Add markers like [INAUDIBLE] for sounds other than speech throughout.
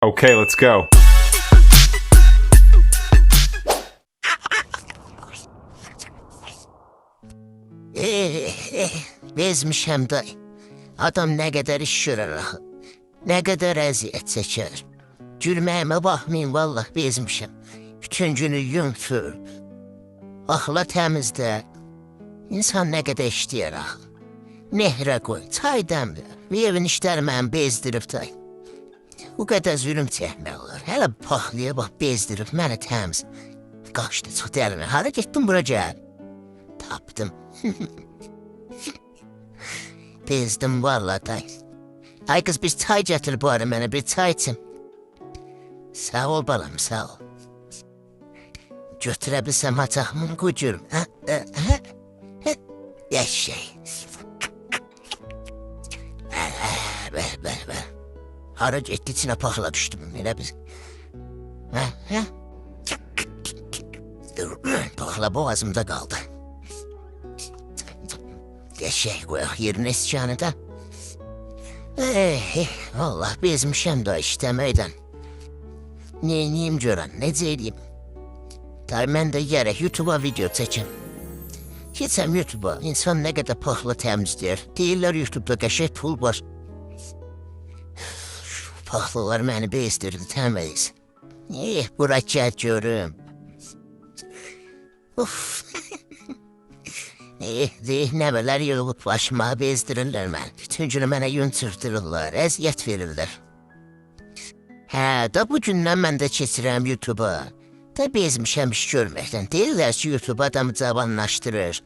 Okay, let's go. Bezmişəm day. Adam nə qədər iş görər axı. Nə qədər əziyyət çəkər. Gülməyimə baxmayın, vallah bezmişəm. Bütün günü yun fır. Axla təmizdə. İnsan nə qədər işləyər axı. Nehrə qoy, çay dəmlə. Evin işləri məni bezdirib day. Qədər zülüm çəkmək olar. Hələ paxlıya bax bezdirib məni təmiz. Qaçdı, çıxdı əlimə. Hara getdin bura gəl. Tapdım. Bezdim vallahi day. Ay kız bir çay getir bu ara mənə bir çay içim. Sağ ol balam sağ ol. Götürə bilsəm açaqmın qucurum. Hə? Hə? Hə? Hə? Yaşay. Bəh, hariç etkisine pahala düştüm. Ne biz? Ha, ha? Pahla boğazımda kaldı. Şey, yerine sıçanında. Eh, eh Allah bizim şemda işte meydan. Ne neyim Göran, ne diyeyim? Tabii ben de yere YouTube'a video seçim. Gitsem YouTube'a, insan ne kadar pahla temizdir. Değiller YouTube'da kaşe pul var. Paxlalar məni bezdirdi təmiz. Eh, bura gəl görüm. Uf. [LAUGHS] Eh, eh, nəvələr yığılıb başıma bezdirirlər mən. Bütün günü mənə yun çırpdırırlar, əziyyət verirlər. Hə, da bu gündən mən də keçirəm YouTube-a. Da bezmişəm iş görməkdən. Deyirlər ki, YouTube adamı cavanlaşdırır.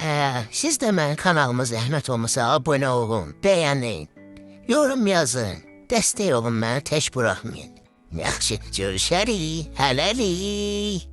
Hə, siz də mənim kanalıma zəhmət olmasa abunə olun, bəyənin, yorum yazın, dəstək olun məni tək buraxmayın. Yaxşı, görüşərik, hələlik.